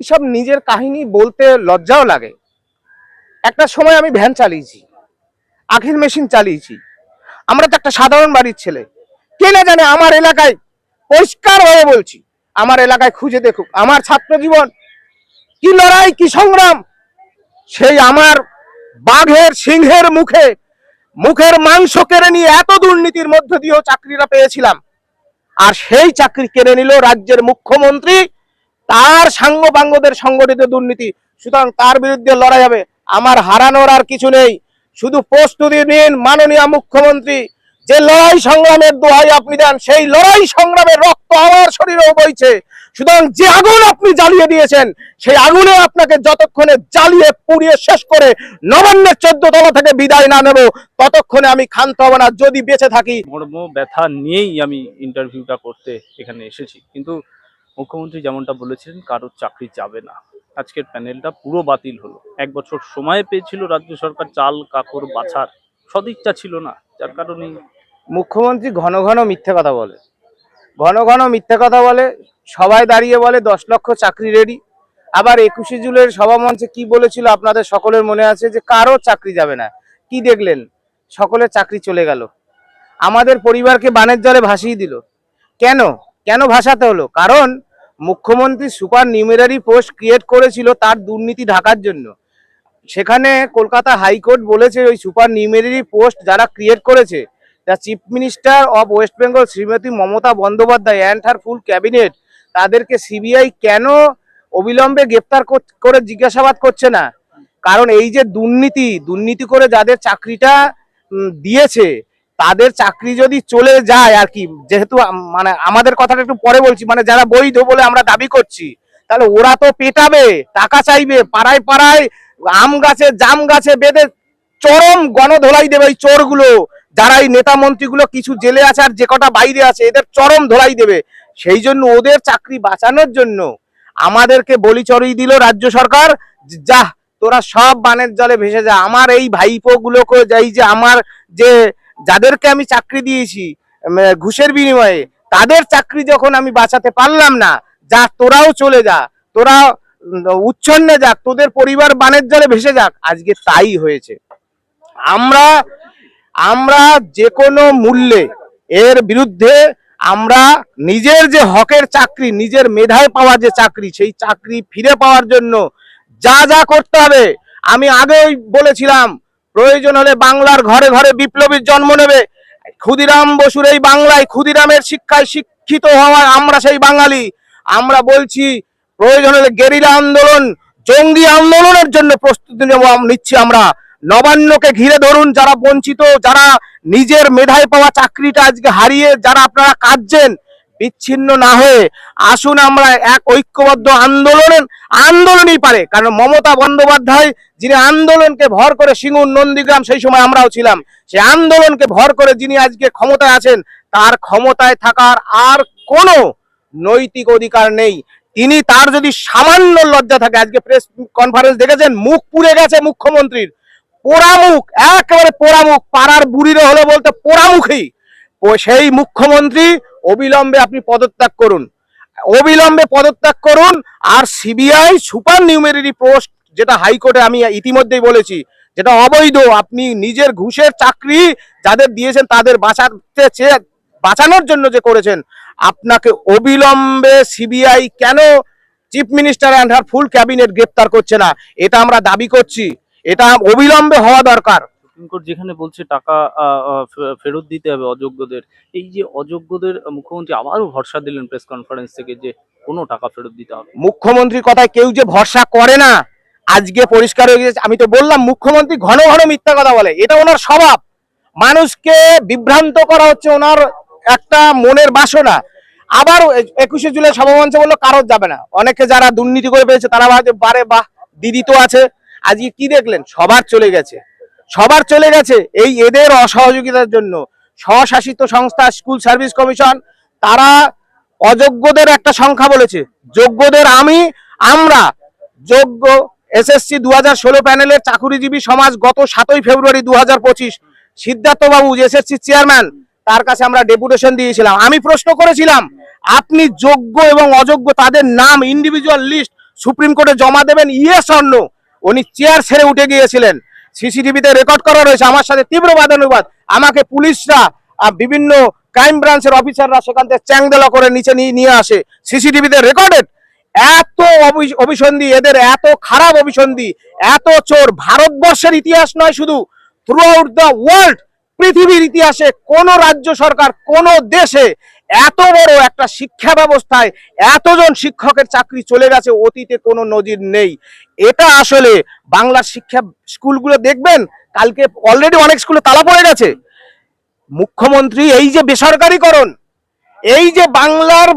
এসব নিজের কাহিনী বলতে লজ্জাও লাগে। একটা সময় আমি ভ্যান চালিয়েছি, আখের মেশিন চালিয়েছি। আমরা তো একটা সাধারণ বাড়ির ছেলে। কে না জানে আমার এলাকায় পরিষ্কার হয়ে বলছি, আমার এলাকায় খুঁজে দেখুক, আমার ছাত্র জীবন, কি লড়াই, কি সংগ্রাম, সেই আমার বাঘের সিংহের মুখে, মুখের মাংস কেড়ে নিয়ে এত দুর্নীতির মধ্য দিয়েও চাকরিটা পেয়েছিলাম। আর সেই চাকরি কেড়ে নিল রাজ্যের মুখ্যমন্ত্রী তার সাঙ্গপাঙ্গদের সংগঠিত দুর্নীতি, সুতরাং তার বিরুদ্ধে লড়াই হবে। আমার হারানোর আর কিছু নেই। শুধু প্রস্তুতি নিন, মাননীয় মুখ্যমন্ত্রী। যে লড়াই সংগ্রামের দোহাই আপনি দেন, সেই লড়াই সংগ্রামের রক্ত আমার শরীরেও বইছে। সুতরাং যে আগুন আপনি জ্বালিয়ে দিয়েছেন, সেই আগুনে আপনাকে যতক্ষণে জ্বালিয়ে পুড়িয়ে শেষ করে নবান্নের চোদ্দ তলা থেকে বিদায় না নেব, ততক্ষণে আমি ক্ষান্ত হব না। যদি বেঁচে থাকি মর্ম ব্যথা নিয়েই আমি ইন্টারভিউটা করতে এখানে এসেছি। কিন্তু মুখ্যমন্ত্রী যেমনটা বলেছিলেন কারোর চাকরি যাবে না। আজকের প্যানেলটা পুরো বাতিল হলো। এক বছর সময় পেয়েছিল রাজ্য সরকার, চাল কাকর বাছার, সদিচ্ছা ছিল না। যার কারণে মুখ্যমন্ত্রী ঘন ঘন মিথ্যে কথা বলে। ঘন ঘন মিথ্যে কথা বলে সবাই দাঁড়িয়ে বলে, দশ লক্ষ চাকরি রেডি আবার একুশে জুলের সভামঞ্চে কি বলেছিল আপনাদের সকলের মনে আছে যে, কারও চাকরি যাবে না। কি দেখলেন? সকলের চাকরি চলে গেল। আমাদের পরিবারকে বানের জলে ভাসিয়ে দিল। কেন? কেন ভাসাতে হলো? কারণ মুখ্যমন্ত্রী সুপার নিউমেরারি পোস্ট ক্রিয়েট করেছিল তার দুর্নীতি ঢাকার জন্য। সেখানে কলকাতা হাইকোর্ট বলেছে ওই সুপার নিউমেরারি পোস্ট যারা ক্রিয়েট করেছে, the chief minister of west Bengal Shrimati Mamata Bandyopadhyay and her full cabinet তাদেরকে সিবিআই কেন অবিলম্বে গ্রেপ্তার করে জিজ্ঞাসাবাদ করছে না? কারণ এই যে দুর্নীতি দুর্নীতি করে যাদের চাকরিটা দিয়েছে তাদের চাকরি যদি চলে যায় আর কি, যেহেতু মানে আমাদের কথাটা একটু পরে বলছি মানে যারা বৈধ বলে আমরা দাবি করছি, তাহলে ওরা তো পেটাবে, টাকা চাইবে, পাড়ায় পাড়ায় আম গাছে, জাম গাছে বেঁধে চরম গণধোলাই দেবে এই চোরগুলো, যারা এই নেতা মন্ত্রীগুলো কিছু জেলে আছে আর যে কটা বাইরে আছে, এদের চরম ধোলাই দেবে। সেই জন্য ওদের চাকরি বাঁচানোর জন্য আমাদেরকে বলি চড়িয়ে দিল রাজ্য সরকার, যা তোরা সব বানের জলে ভেসে যা, আমার এই ভাইপো গুলোকে যাই যে আমার যে যাদেরকে আমি চাকরি দিয়েছি ঘুষের বিনিময়ে, তাদের চাকরি যখন আমি বাঁচাতে পারলাম না, যা তোরাও চলে যা, তোরা উচ্ছন্নে যাক, তোদের পরিবার বানের জলে ভেসে যাক, আজকে তাই হয়েছে। আমরা আমরা যে কোনো মূল্যে এর বিরুদ্ধে আমরা নিজের যে হকের চাকরি, নিজের মেধায় পাওয়া যে চাকরি, সেই চাকরি ফিরে পাওয়ার জন্য যা যা করতে হবে, আমি আগেই বলেছিলাম প্রয়োজন হলে বাংলার ঘরে ঘরে বিপ্লবীর জন্ম নেবে। ক্ষুদিরাম বসুর এই বাংলায় ক্ষুদিরামের শিক্ষায় শিক্ষিত হওয়ার আমরা সেই বাঙালি। আমরা বলছি, প্রয়োজন হলে গেরিলা আন্দোলন, জঙ্গি আন্দোলনের জন্য প্রস্তুতি নিচ্ছি আমরা। নবান্নকে ঘিরে ধরুন যারা বঞ্চিত, যারা নিজের মেধায় পাওয়া চাকরিটা আজকে হারিয়ে, যারা আপনারা কাঁদছেন বিচ্ছিন্ন না হয়ে আসুন আমরা এক ঐক্যবদ্ধ আন্দোলনের আন্দোলনই পারে। কারণ মমতা বন্দ্যোপাধ্যায় যিনি আন্দোলনকে ভর করে সিঙ্গুর নন্দীগ্রাম, সেই সময় আমরাও ছিলাম। সে আন্দোলনকে ভর করে যিনি আজকে ক্ষমতায় আছেন, তার ক্ষমতায় থাকার আর কোনো নৈতিক অধিকার নেই। তিনি তার যদি সামান্য লজ্জা থাকে, আজকে প্রেস কনফারেন্স দেখেছেন, মুখ পুড়ে গেছে মুখ্যমন্ত্রীর। পোড়ামুখ, একেবারে পোড়ামুখ, পাড়ার বুড়িরে হলে বলতে পোড়ামুখী। সেই মুখ্যমন্ত্রী অবিলম্বে আপনি পদত্যাগ করুন। অবিলম্বে পদত্যাগ করুন আর সিবিআই সুপার নিউমেরারি পোস্ট যেটা হাইকোর্টে আমি ইতিমধ্যেই বলেছি, যেটা অবৈধ, আপনি নিজের ঘুষের চাকরি যাদের দিয়েছেন তাদের বাঁচাতে চেয়ে বাঁচানোর জন্য যে করেছেন, আপনাকে অবিলম্বে সিবিআই কেন chief minister and her full cabinet গ্রেপ্তার করছে না? এটা আমরা দাবি করছি। এটা অবিলম্বে হওয়া দরকার। সুপ্রিম কোর্ট যেখানে বলছে টাকা ফেরত দিতে হবে অযোগ্যদের, এই যে অযোগ্যদের মুখ্যমন্ত্রী আবারও ভরসা দিলেন প্রেস কনফারেন্স থেকে যে কোনো টাকা ফেরত দিতে হবে। মুখ্যমন্ত্রীর কথায় কেউ যে ভরসা করে না, আজকে পরিষ্কার হয়ে গেছে আমি তো বললাম, মুখ্যমন্ত্রী ঘন ঘন মিথ্যা কথা বলে। এটা ওনার স্বভাব। মানুষকে বিভ্রান্ত করা হচ্ছে ওনার একটা মনের বাসনা। আবার একুশে জুলাই সভামঞ্চে বলল, কারোর যাবে না। অনেকে যারা দুর্নীতি করে পেয়েছে তারা বারে বাহ, দিদি তো আছে। আজকে কি দেখলেন? সবার চলে গেছে। সবার চলে গেছে এই এদের অসহযোগিতার জন্য। স্বশাসিত সংস্থা, স্কুল সার্ভিস কমিশন, তারা অযোগ্যদের একটা সংখ্যা বলেছে। যোগ্যদের আমি, আমরা, যোগ্য এসএসসি দু হাজার ষোলো প্যানেলের চাকুরিজীবী সমাজ গত সাতই ফেব্রুয়ারি দু হাজার পঁচিশ, সিদ্ধার্থবাবু এসএসসি চেয়ারম্যান, তার কাছে আমরা ডেপুটেশন দিয়েছিলাম। আমি প্রশ্ন করেছিলাম, আপনি যোগ্য এবং অযোগ্য তাদের নাম ইন্ডিভিজুয়াল লিস্ট সুপ্রিম কোর্টে জমা দেবেন ইয়ে স্বর্ণ উনি চেয়ার ছেড়ে উঠে গিয়েছিলেন। সিসিটিভিতে রেকর্ড করা রয়েছে, আমার সাথে তীব্র বাদানুবাদ। আমাকে পুলিশরা বিভিন্ন ক্রাইম ব্রাঞ্চের অফিসাররা সেখান থেকে চ্যাংদোলা করে নিচে নিয়ে আসে। সিসিটিভিতে রেকর্ডেড। এত অভি- অভিসন্ধি, এদের এত খারাপ অভিসন্ধি, এত চোর। ভারতবর্ষের ইতিহাস নয় শুধু থ্রু আউট দ্য ওয়ার্ল্ড পৃথিবীর ইতিহাসে কোন রাজ্য সরকার, কোন দেশে এত বড় একটা শিক্ষা ব্যবস্থায় এতজন শিক্ষকের চাকরি চলে গেছে, অতীতে কোনো নজির নেই। এটা আসলে বাংলার শিক্ষা স্কুলগুলো দেখবেন, কালকে অলরেডি অনেক স্কুলে তালা পড়ে গেছে। মুখ্যমন্ত্রী এই যে বেসরকারীকরণ, এই যে বাংলার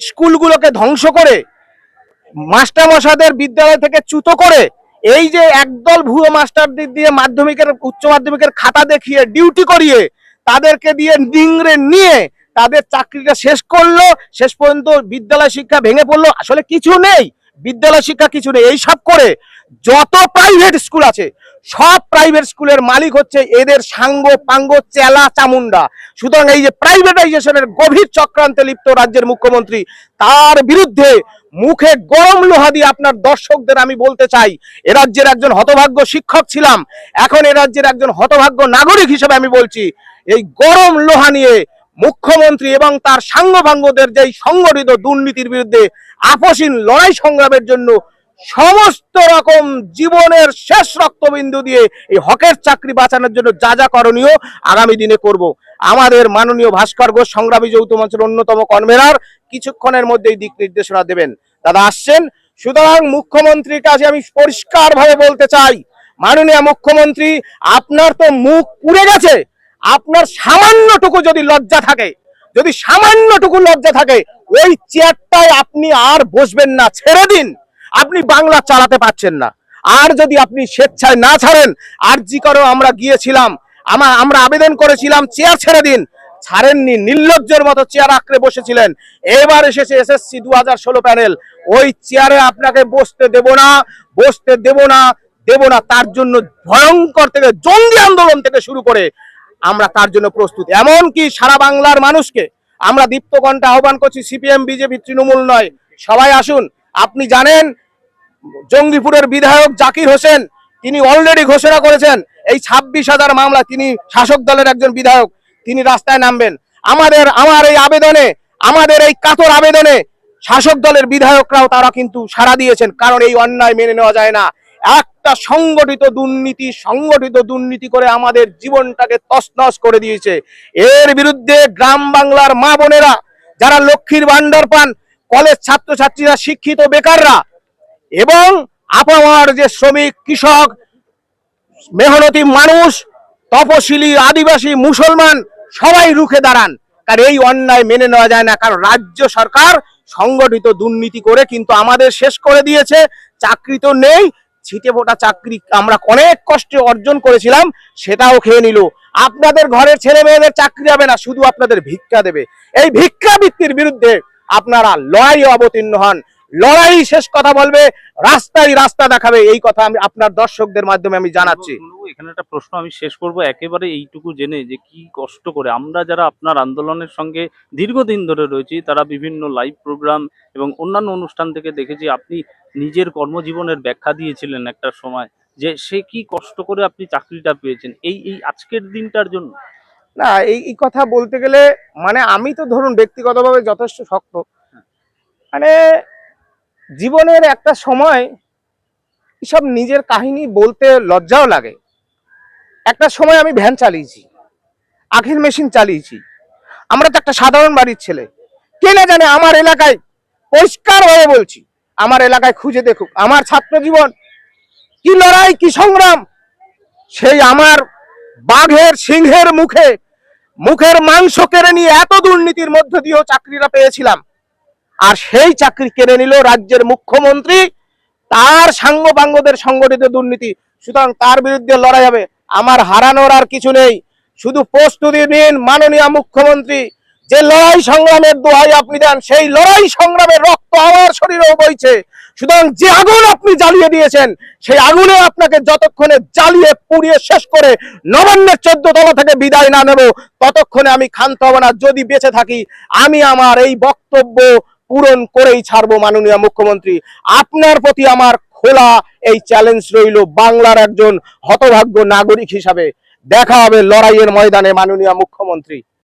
স্কুলগুলোকে ধ্বংস করে মাস্টারমশাদের বিদ্যালয় থেকে চ্যুত করে, এই যে একদল ভুয়ো মাস্টারদের দিয়ে মাধ্যমিকের, উচ্চ মাধ্যমিকের খাতা দেখিয়ে, ডিউটি করিয়ে, তাদেরকে দিয়ে নিংড়ে নিয়ে তাদের চাকরিটা শেষ করল, শেষ পর্যন্ত বিদ্যালয় শিক্ষা ভেঙে পড়ল, আসলে কিছু নেই, বিদ্যালয় শিক্ষা কিছু নেই এইসব করে যত প্রাইভেট স্কুল আছে, সব প্রাইভেট স্কুলের মালিক হচ্ছে এদের সাঙ্গ পাঙ্গ চেলা চামুন্ডা। সুতরাং এই যে প্রাইভেটাইজেশনের গভীর চক্রান্তে লিপ্ত রাজ্যের মুখ্যমন্ত্রী, তার বিরুদ্ধে মুখে গরম লোহা দিয়ে আপনার দর্শকদের আমি বলতে চাই, এ রাজ্যের একজন হতভাগ্য শিক্ষক ছিলাম, এখন এ রাজ্যের একজন হতভাগ্য নাগরিক হিসেবে আমি বলছি, এই গরম লোহা নিয়ে মুখ্যমন্ত্রী এবং তার সাঙ্গভাঙ্গদের যেই সংগঠিত দুর্নীতির বিরুদ্ধে আপসীন লড়াই সংগ্রামের জন্য সমস্ত রকম জীবনের শেষ রক্তবিন্দু দিয়ে এই হকের চাকরি বাঁচানোর জন্য যা যা করণীয় আগামী দিনে করব। আমাদের মাননীয় ভাস্কর ঘোষ, সংগ্রামী যৌথ মঞ্চের অন্যতম কনভেনার, কিছুক্ষণের মধ্যেই দিক নির্দেশনা দেবেন। দাদা আসছেন? সুতরাং মুখ্যমন্ত্রীর কাছে আমি পরিষ্কার ভাবে বলতে চাই, মাননীয় মুখ্যমন্ত্রী, আপনার তো মুখ পুড়ে গেছে। আপনার সামান্যটুকু যদি লজ্জা থাকে, যদি সামান্যটুকু লজ্জা থাকে, ওই চেয়ারটায় আপনি আর বসবেন না, ছেড়ে দিন। আপনি বাংলা চালাতে পারছেন না। আর যদি আপনি স্বেচ্ছায় না ছাড়েন আর জি করো, আমরা গিয়েছিলাম, আমা আমরা আবেদন করেছিলাম, চেয়ার ছেড়ে দিন। ছাড়েননি, নির্লজ্জের মতো চেয়ার আঁকড়ে বসেছিলেন। এবার এসেছে এসএসসি দু হাজার ষোলো প্যানেল। ওই চেয়ারে আপনাকে বসতে দেব না, বসতে দেব না দেব না। তার জন্য ভয়ঙ্কর থেকে জঙ্গি আন্দোলন থেকে শুরু করে আমরা তার জন্য প্রস্তুত। এমনকি সারা বাংলার মানুষকে আমরা দীপ্ত কণ্ঠে আহ্বান করছি, সিপিএম, বিজেপি, তৃণমূল নয়। সবাই আসুন। আপনি জানেন, জঙ্গিপুরের বিধায়ক জাকির হোসেন, তিনি অলরেডি ঘোষণা করেছেন, এই ছাব্বিশ হাজার মামলা তিনি শাসক দলের একজন বিধায়ক, তিনি রাস্তায় নামবেন। আমাদের, আমার এই আবেদনে, আমাদের এই কাতর আবেদনে শাসক দলের বিধায়করাও তারা কিন্তু সাড়া দিয়েছেন, কারণ এই অন্যায় মেনে নেওয়া যায় না। একটা সংগঠিত দুর্নীতি সংগঠিত দুর্নীতি করে আমাদের জীবনটাকে তছনছ করে দিয়েছে। এর বিরুদ্ধে গ্রাম বাংলার মা বোনেরা, যারা লক্ষ্মীর ভান্ডার পান, কলেজ ছাত্রছাত্রীরা, শিক্ষিত বেকাররা, এবং আপামার যে শ্রমিক, কৃষক, মেহনতি মানুষ, তপশিলি, আদিবাসী, মুসলমান, সবাই রুখে দাঁড়ান। কারণ এই অন্যায় মেনে নেওয়া যায় না। কারণ রাজ্য সরকার সংগঠিত দুর্নীতি করে কিন্তু আমাদের শেষ করে দিয়েছে। চাকরি তো নেই ছিটে ফোটা চাকরি আমরা অনেক কষ্টে অর্জন করেছিলাম, সেটাও খেয়ে নিল। আপনাদের ঘরের ছেলে মেয়েদের চাকরি হবে না, শুধু আপনাদের ভিক্ষা দেবে। এই ভিক্ষাবৃত্তির বিরুদ্ধে আপনারা লড়াই অবতীর্ণ হন। লড়াই শেষ কথা বলবে, রাস্তায় রাস্তা দেখাবে, এই কথা আমি আপনার দর্শকদের মাধ্যমে আমি জানাচ্ছি। এখানে একটা প্রশ্ন আমি শেষ করব। একেবারে এইটুকু জেনে যে কি কষ্ট করে আমরা যারা আপনার আন্দোলনের সঙ্গে দীর্ঘদিন ধরে রয়েছি তারা বিভিন্ন লাইভ প্রোগ্রাম এবং অন্যান্য অনুষ্ঠান থেকে দেখেছি আপনি নিজের কর্মজীবনের ব্যাখ্যা দিয়েছিলেন একটা সময় যে সে কি কষ্ট করে আপনি চাকরিটা পেয়েছেন। এই এই আজকের দিনটার জন্য। না এই এই কথা বলতে গেলে মানে আমি তো ধরুন ব্যক্তিগতভাবে যথেষ্ট শক্ত। মানে জীবনের একটা সময় সব নিজের কাহিনী বলতে লজ্জাও লাগে। একটা সময় আমি ভ্যান চালিয়েছি, আখের মেশিন চালিয়েছি। আমরা তো একটা সাধারণ বাড়ির ছেলে। কে না জানে আমার এলাকায় পরিষ্কার হয়ে বলছি, আমার এলাকায় খুঁজে দেখুক, আমার ছাত্র জীবন, কি লড়াই, কি সংগ্রাম, সেই আমার বাঘের সিংহের মুখে, মুখের মাংস কেড়ে নিয়ে এত দুর্নীতির মধ্য দিয়েও চাকরিটা পেয়েছিলাম। আর সেই চাকরি কেড়ে নিল রাজ্যের মুখ্যমন্ত্রী, তার সাঙ্গপাঙ্গদের সংগঠিত দুর্নীতি, সুতরাং তার বিরুদ্ধে লড়াই হবে। আমার হারানোর আর কিছু নেই। শুধু প্রস্তুতি নিন, মাননীয় মুখ্যমন্ত্রী। যে লড়াই সংগ্রামের দোহাই আপনি দেন, সেই লড়াই সংগ্রামের রক্ত আমার শরীরেও বইছে। সুতরাং যে আগুন আপনি জ্বালিয়ে দিয়েছেন, সেই আগুনে আপনাকে যতক্ষণে জ্বালিয়ে পুড়িয়ে শেষ করে নবান্নের চোদ্দ তলা থেকে বিদায় না নেব, ততক্ষণে আমি ক্ষান্ত হব না। যদি বেঁচে থাকি, আমি আমার এই বক্তব্য পূরণ করেই ছাড়বো, মাননীয় মুখ্যমন্ত্রী। আপনার প্রতি আমার খোলা, এই চ্যালেঞ্জ রইল বাংলার একজন হতভাগ্য নাগরিক হিসাবে। দেখা হবে লড়াইয়ের ময়দানে, মাননীয় মুখ্যমন্ত্রী।